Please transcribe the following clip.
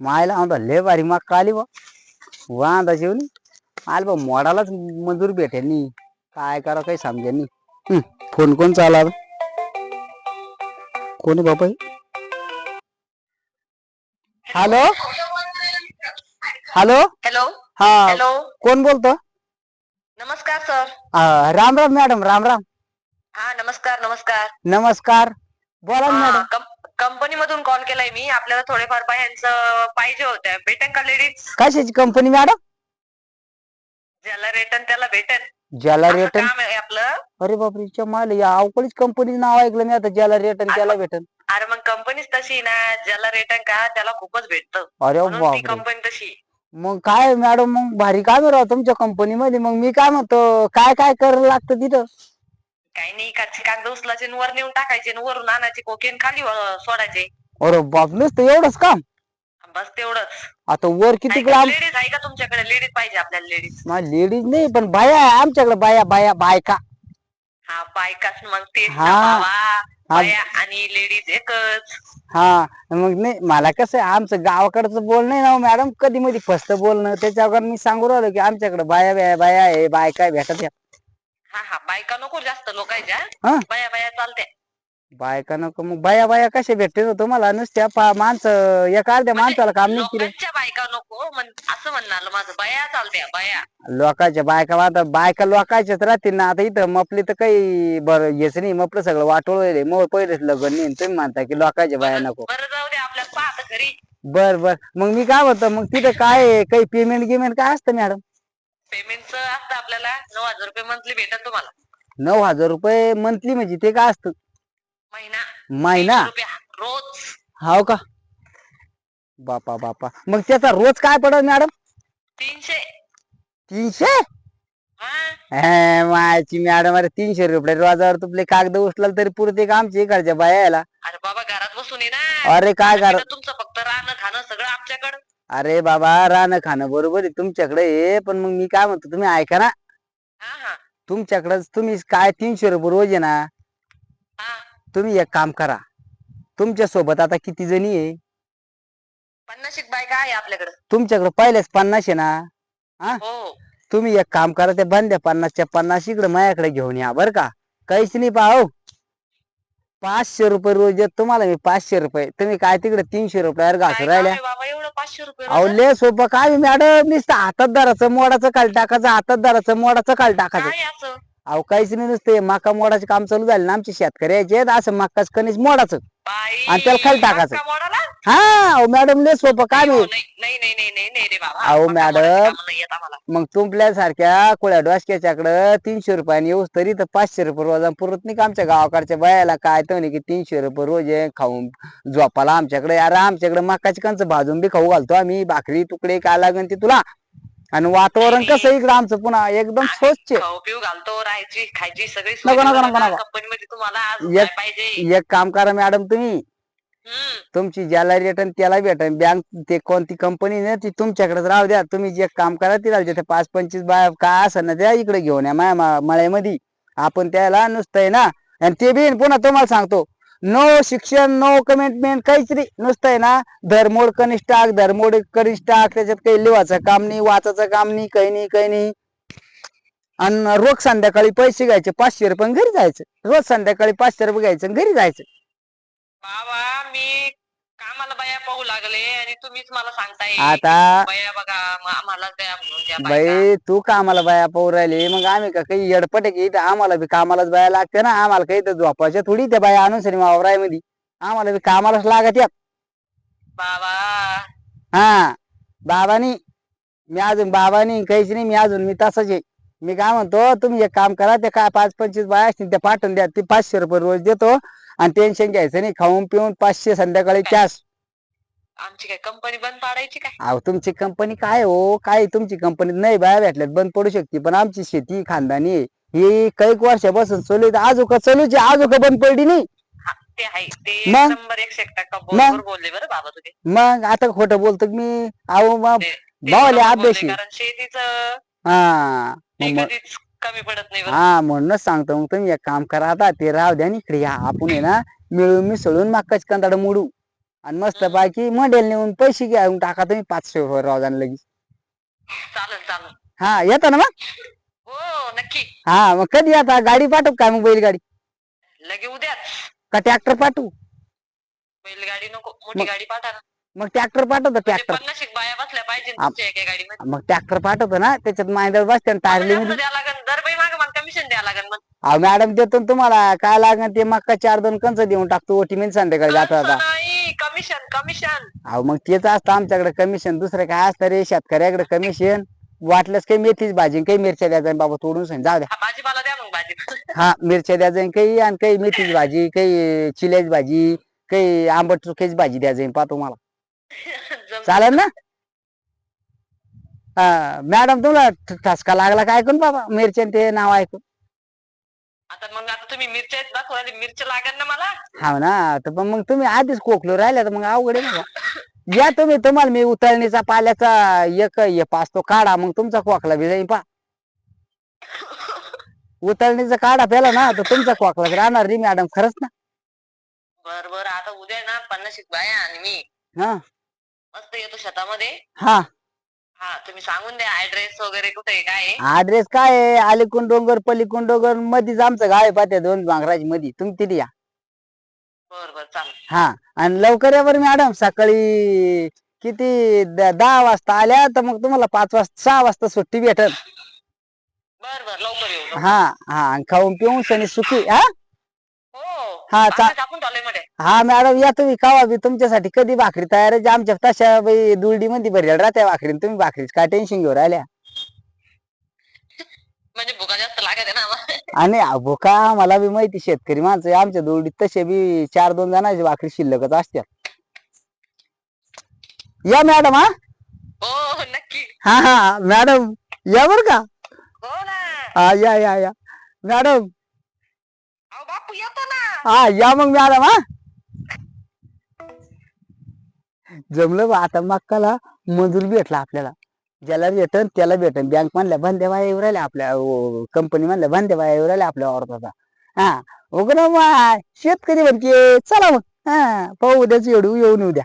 मायला म्हणतो लय भारी मक्का आली बा. वांदा जेवली. आल बा मोडालाच मजूर भेटेल काय करा काही समजेल फोन कोण चाला कोणी बाबा हॅलो? हॅलो? हॅलो? हा हॅलो? कोण बोलतो? नमस्कार सर. अं, राम राम मॅडम राम राम. हा नमस्कार नमस्कार. नमस्कार. बोला ना मॅडम. मधून कॉल केलाय मी. आपल्याला थोडेफार बायांचं पाहिजे होत्या भेटेन का लेडीज कशाची कंपनी मॅडम ज्याला रेटन त्याला भेटेन. ज्याला असं रेटन काम आहे आपलं. अरे बापरे माल या अवकळीच कंपनीचं नाव ऐकलं मी आता. ज्याला रेटन त्याला भेटन. अरे मग कंपनीच तशी ना. ज्याला रेटन का त्याला खूपच भेटतं. अरे म्हणून ती बापरे. कंपनी तशी. मग काय मॅडम मग भारी काम आहे राव तुमच्या कंपनीमध्ये मग मी काय म्हणतो? काय काय करायला लागतं तिथं? काही नाही कागद कागद उचलायचे आणि वर नेऊन टाकायचे आणि वरून आणायचे कोकेन खाली सोडायचे. अरे बाप नुसतं एवढंच काम? बस तेवढंच. आता वर किती लांब? लेडीज आहे का तुमच्याकडे? लेडीज पाहिजे आपल्याला लेडीज लेडीज नाही पण बाया आहे आमच्याकडे बाया बाया बायका. हा बायकाच मग तेच ना हा. बाबा. हा. बाया आणि लेडीज एकच. हा मग नाही मला कसं आहे आमचं गावाकडचं बोलणं आहे ना हो मॅडम कधी मध्ये फस्त बोलणं. त्याच्यावर मी सांगू राहिलो की आमच्याकडे बाया बाया बाया आहे बायका भेटत या हा हा बायका नको जास्त लोकांच्या हा. बाया बाया चालते. बायका नको मग बाया बाया कशा भेटते हो तुम्हाला? नुसत्या पा- माणसं एका अर्ध्या माणसाला काम नाही केलं. लोकांच्या बायका नको म्हण असं म्हणणार माझं. बाया चालत्या बाया. लोकांच्या बायका आता बायका लोकांच्याच राहतील ना. आता इथं मपली तर काही बरं हेच नाही. मपलं सगळं वाटोळ मग पहिलेच लग्न नाही. तुम्ही म्हणता की लोकांच्या बाया नको. बरं जाऊ दे आपल्याला पाहत घरी. बर बर. मग मी काय म्हणतो? मग तिथं काय आहे? काही पेमेंट गिमेंट काय असतं मॅडम पेमेंटचं असतं आपल्याला. नऊ हजार रुपये मंथली भेटत तुम्हाला. नऊ हजार रुपये मंथली म्हणजे ते काय असतं? महिना. महिना? तीनशे रुपये रोज. हाव का? बापा बापा. मग त्याचा रोज काय पडत मॅडम? तीनशे. तीनशे? हा. हे, मायची मॅडम अरे तीनशे रुपये रोजावर तुपले कागद उचलाल तरी पुरते का आमच्या इकडच्या बाया यायला अरे बाबा घरात बसून ये ना अरे काय कर तुमचं फक्त राहणं खाणं सगळं आमच्याकडं. अरे बाबा राहणं खाणं बरोबर आहे तुमच्याकडे आहे पण मग मी काय म्हणतो तुम्ही ऐका ना. हा हा. तुमच्याकडे तुम्ही काय तीनशे रुपये रोज आहे ना हा. तुम्ही एक काम करा. तुमच्यासोबत आता किती जणी आहे? पन्नास एक बायका आहे आपल्याकडं. तुमच्याकडे पहिलेच पन्नास आहे ना हो? तुम्ही एक काम करा त्या बंद्या पन्नासच्या पन्नास इकडे माझ्याकडे घेऊन या बर का? काहीच नाही पाहो. पाचशे रुपये रोज देत तुम्हाला मी पाचशे रुपये. तुम्ही काय तिकडे तीनशे रुपयावर काय घासू राहिल्या? आहे बाबा? एवढं पाचशे रुपये अहो? लय सोपं काय मॅडम. नुसतं हातात दाराचं मोडाचं काल टाकायचं हातात दाराचं मोडाचं काल टाकायचं. काय असं? अहो काहीच नाही नुसते मका मोडाचे काम चालू झाले ना आमचे शेतकऱ्याचे असं मकाच कणीस मोडाचं आणि त्याला खाली टाकायचं. हा अहो मॅडम लय सोपं काय नाही नाही नाही नाही नाही नाही नाही रे बाबा. अहो, मॅडम. कामं. मग तुमल्या सारख्या कुळ्या डोसक्याच्याकडं तीनशे रुपयाने येऊस तरी तर पाचशे रुपये रोज पुरत नाही का आमच्या गावाकडच्या बायाला? काय तर म्हणे की तीनशे रुपये रोज आहे खाऊन झोपाला आमच्याकडे. अरे आमच्याकडे मकाची कंच भाजून बी खाऊ घालतो आम्ही. भाकरी तुकडे काय लागन ते तुला? आणि वातावरण कसं इकडं आमचं पुन्हा एकदम स्वच्छ आहे. खाऊ पिऊ घालतो राहायची खायची सगळी नको, नको, नको, नको. तुम्हाला आज एक- पाहिजे. एक काम करा मॅडम तुम्ही. हम्म. तुमची ज्याला रिटर्न त्याला भेटन बँक ते कोणती कंपनी ना ती तुमच्याकडेच राहू द्या. तुम्ही जे काम करा तिला तिथे पाच पंचवीस बाय काय असं ना द्या इकडे घेऊन या. माया मळ्यामध्ये. आपण त्याला नुसतं आहे ना. आणि ते बी पुन्हा तुम्हाला सांगतो. नो शिक्षण नो कमिटमेंट काहीच नाही नुसतं आहे ना धरमोड कनिष्ठ टाक धरमोड कनिष्ठ टाक त्याच्यात काही लिवायचं काम नाही वाचायचं काम नाही काही नाही काही नाही. आणि रोज संध्याकाळी पैसे घ्यायचे पाचशे रुपये घरी जायचं. रोज संध्याकाळी पाचशे रुपये घ्यायचं आणि घरी जायचं. बाबा मी कामाला बाया पाहू लागले आणि तुम्हीच मला सांगताय. आता बाया बघा म- आम्हाला द्या म्हणून त्या बायका. बाई तू कामाला बाया पाहू राहिली मग आम्ही का काही येडपट की इथं? आम्हाला बी कामालाच बाया लागते ना आम्हाला काही तर झोपायच्या थोडी त्या बाया आणून सरी वावरायमध्ये. आम्हाला बी कामालाच लागत या बाबा. हा बाबानी मी अजून बाबानी काहीच नाही मी अजून मी तसंच आहे. मी काय म्हणतो तुम्ही एक काम करा ते काय पाच पंचवीस बाया असतील त्या पाठवून द्या ते पाचशे रुपये रोज देतो आणि टेन्शन घ्यायचं नाही खाऊन पिऊन पाचशे संध्याकाळी कॅश आमची काय कंपनी बंद पाडायची काय? अहो तुमची कंपनी काय हो? काय तुमची कंपनी नाही बाया भेटल्यात बंद पडू शकते पण आमची शेती खानदानी आहे ही काही वर्षापासून चालू आहे आजोक चालूची आजोक बंद पडली नाही. हा, ते आहे ते मग? नंबर एकशे एक टक्का बरोबर बोलले बरं बाबा मग आता खोटं बोलतो की मी अहो मग ते- ते भावाले बरोबर बोलले, अभ्यासी कारण शेतीचं हा ते मग- कधीच कमी पडत नाही बरं. हा म्हणूनच सांगतो मग तुम्ही एक काम करा आता ते राहू द्या आणि इकडे या. आपण आहे ना मिळून मिसळून माकाच कंदाड मोडू. आणि मस्त बाकी मडेल नेऊन पैसे घेऊन टाका तुम्ही पाचशे वर रोजान लगेच. चालेल चालेल. हा येतो ना मग? हो नक्की. हा मग कधी आता गाडी पाठवू काय मग बैलगाडी? लगे उद्याच का ट्रॅक्टर पाठवू? बैलगाडी नको मोठी मग- गाडी पाठवा ना. मग ट्रॅक्टर पाठवतो म्हणजे ट्रॅक्टर पन्नास एक बाया बसल्या पाहिजे आप- तुमच्या एका गाडीमध्ये. मग ट्रॅक्टर पाठवतो ना त्याच्यात मायदळ बसते आणि टारली जास्त मध्ये द्या लागेल दर बाई मागे मग कमिशन द्या लागेल मग. अहो मॅडम देतो ना तुम्हाला काय लागेल ते मक्का चार दोन कंच देऊन टाकतो ओटी मध्ये संध्याकाळी जाता नाही कमिशन कमिशन अहो मग तेच असतं आमच्याकडे कमिशन दुसरं काय असतं रे? शेतकऱ्याकडे कमिशन वाटलंच काही मेथीच भाजी काही मिरच्या द्यायचा आणि बाबा तोडून सांग. जाऊ द्या. हा भाजीपाला द्या मग भाजी. हा मिरच्या द्यायचा आणि काही आणि काही मेथीची भाजी काही चिल्याची भाजी काही आंबट चुक्याची भाजी द्यायचं पाहतो मला. चालेल ना? हा मॅडम तुला ठसका लागला काय ऐकून बाबा? मिरच्या ते नाव ऐकून. आता मग आता तुम्ही मिरच्या दाखवा मिरच्या लागेल ना मला? हा ना तर पण मग तुम्ही आधीच कोकलो राहिल्या तर मग अवघड आहे ना बा. या तुम्ही तुम्हाला मी उतरणीचा पाल्याचा एक हे पाचतो काढा मग तुमचा खोकला बी जाईल पा उतरणीचा काढा प्याला ना तर तुमचा खोकला राहणार रे मॅडम खरंच ना? बर बर आता उद्या ना पन्नास एक बाया आणि मी. हा. मस्त येतो शेतामध्ये. हा. हा तुम्ही सांगून द्या ऍड्रेस वगैरे कुठे आहे, काय आहे. ऍड्रेस काय आहे? अलीकुंड डोंगर पलीकुंड डोंगर मध्येच आमचं गाव आहे पाहत्या दोन भांगराजमध्ये तुम्ही तिथे या. बर बर चालेल. हा आणि लवकर या बरं मॅडम. सकाळी किती द- दहा वाजता आल्या तर मग तुम्हाला पाच वाजता सहा वाजता सुट्टी भेटल. बर बर लवकर येऊ लवकर. हा हा आणि खाऊन पिऊन शनी सुखी हा? हो हा, चा- भाकरी टाकून ठेवलंयमध्ये. हा मॅडम या तुम्ही कावा बी तुमच्यासाठी कधी भाकरी तयार आहे? आमच्या तशा बाई दुलडी मध्ये भरेल राहत्या भाकरी तुम्ही भाकरीच काय टेन्शन घेऊ राहिल्या? म्हणजे भुका जास्त लागत आहे ना आम्हाला. आणि अबो का मला बी माहिती शेतकरी माणसं आहे, आमच्या दुलडीत तसे बी चार दोन जणांची भाकरी शिल्लकच असत्या या मॅडम हा. हो नक्की. हा हा मॅडम या बर का? हो ना. हा या या या. मॅडम हा या मग मॅडम हा. जमलं बा आता मक्काला मजूर भेटला आपल्याला. ज्याला भेटन त्याला भेटन. बँक म्हणल्या बंद्या बाया येऊ राहिल्या आपल्या कंपनी म्हणल्या बंद्या बाया येऊ राहिल्या आपल्या औरताचा हा. उघड शेतकरी म्हणते चला मग. हा पाहू उद्याच येडू येऊन उद्या